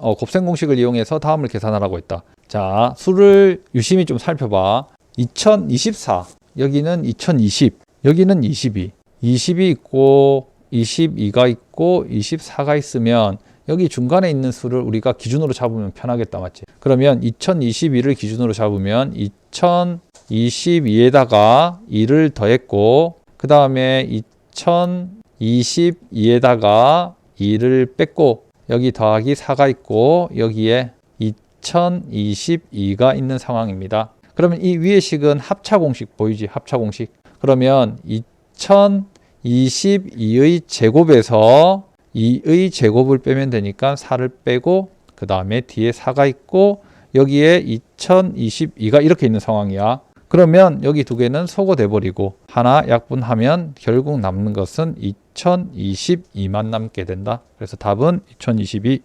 어, 곱셈 공식을 이용해서 다음을 계산하라고 했다. 자, 수를 유심히 좀 살펴봐. 2024 여기는 2020 여기는 22 20이 있고 22가 있고 24가 있으면 여기 중간에 있는 수를 우리가 기준으로 잡으면 편하겠다 맞지? 그러면 2022를 기준으로 잡으면 2022에다가 2를 더했고 그 다음에 2022에다가 2를 뺐고 여기 더하기 4가 있고 여기에 2022가 있는 상황입니다. 그러면 이 위의 식은 합차 공식 보이지? 합차 공식. 그러면 2022의 제곱에서 2의 제곱을 빼면 되니까 4를 빼고 그 다음에 뒤에 4가 있고 여기에 2022가 이렇게 있는 상황이야. 그러면 여기 두 개는 소거돼 버리고 하나 약분하면 결국 남는 것은 2022만 남게 된다. 그래서 답은 2022